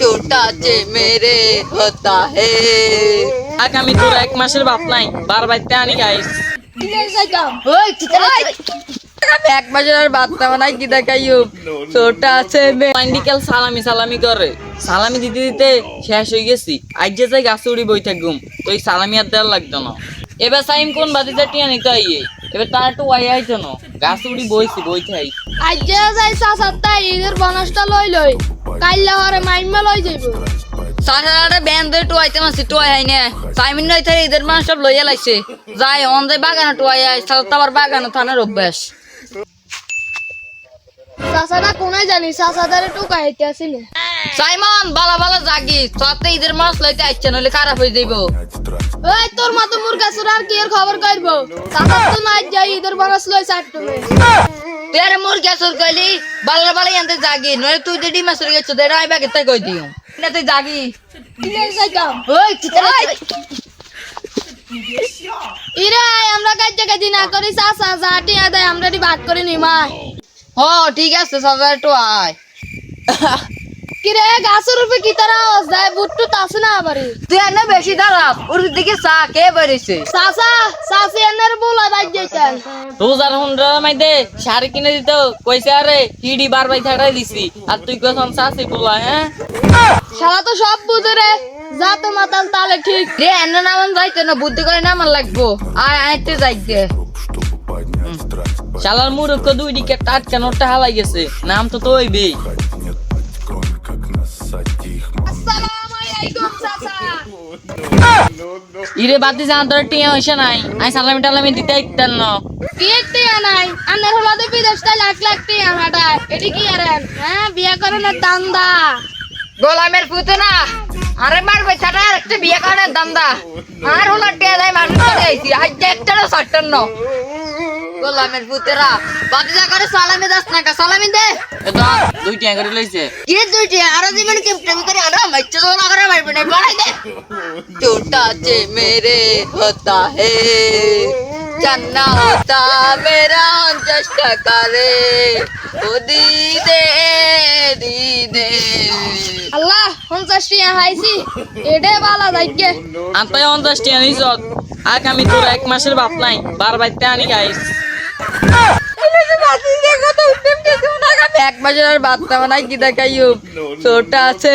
টোটা যে মেরে হতা হে আগামী এক মাসের বাপ নাই বার বাইতে আনি গাইস এক মাসের আর নাই কি ছোটা আছে সালামি সালামি করে। সালামি দিতে দিতে শেষ হয়ে গেছি। আজ যে যাই গাছ উড়ি বই থাকুম তো এই সালামি আর দেওয়ার লাগতো না। এবার সাইম কোন বাতিটা টিয়া নিতে আইয়ে? এবার তার একটু ওয়াই আইতো না। গাছ উড়ি বইছি বই থাই আজ যে যাই সাসাত্তা ঈদের বনাসটা লই লই। কাইলে হরে মাইমা লই যাইব। সাসারে ব্যান ধরে টুয়াইতে মাসি টুয়াই না। সাইমিন নই থাই এদের মানুষ সব লইয়া লাইছে। যাই অন যাই বাগানে টুয়াই আবার বাগানে থানার অভ্যাস। সাসাটা কোনায় জানি? সাসাদারে টুকা হইতে আসিনি সাইমন বালা বালা জাগি। সাথে ঈদের মাছ লইতে আইছে নইলে খারাপ হয়ে যাইব। ওই তোর মতো মুরগা সুরার কি এর খবর করব সাসাত তো নাই যাই ঈদের বনস লই চাট্টুমে তুই আরে মোর গ্যাস ওর কইলি বালা বালা আনতে জাগি নইলে তুই যে ডিমাস হয়ে গেছো দেড় আই বাগে তাই কই দিও না তুই জাগি। ওই ইরে আমরা কাজে কাজি না করি সাসা জাটি আদায় আমরা দি ভাগ করে নিমাই হ ঠিক আছে সাজা একটু আয়। কিরে গাছের উপরে কি তারা আওয়াজ? দেয় বুট্টু তাছে না আবারে তুই এনে বেশি দাঁড়াস ওর দিকে চা কে বেরিয়েছে? সাসা সাসি এনের বলা বাজ যাইতেন রোজার হুন্ডা মাইতে শাড়ি কিনে দিত কইছে আরে হিডি বার বাই থাকাই দিছি। আর তুই কখন চাষি বলা হ্যাঁ? শালা তো সব বুঝে রে। যা তো মাতাল তালে ঠিক। রে এনে নামান যাইতে না বুদ্ধি করে নামান লাগবো। আয় আইতে যাইতে। শালার মুরুক্ষ দুই দিকে টাটকা নোটটা হালাই গেছে। নাম তো তোই বে ইরে বাতি জান তোর টিয়া হইছে নাই। আই সালামি টালামি দিতে ইত্যান ন। কি টিয়া নাই আন্নার হলাতে তাই লাখ লাখ টিয়া হাঁটায়। এটি কি আরেন হ্যাঁ বিয়া করে না দান্দা। গোলামের পুতনা আরে মারবে ছাড়া আর একটা বিয়ে করার দান্দা। আর হলো টিয়া দেয় মানুষ করে আইছি। আজ একটা সাটন সাট্টান্ন গোলামের পুতেরা বাতিজা করে সালামি দাস না কা সালামি দে এ তো দুই টিয়া করে লইছে কি দুইটি আরো জীবন কি প্রেম করে আরো মাইচ্ছে তো না করে মারবে না বাড়াই দে छोटा से मेरे होता है चन्ना होता मेरा जस्ट करे ओ दीदे दीदे আল্লাহ পঞ্চাশ টিয়া হাইছি এডে বালা যাইগে আনতে অন্দাজ টিয়া নিছ আগামী তোর এক মাসের বাপ নাই বার বাইতে আনি গাইস এক বছরের বাচ্চা বানাই কি দেখাইও ছোটা আছে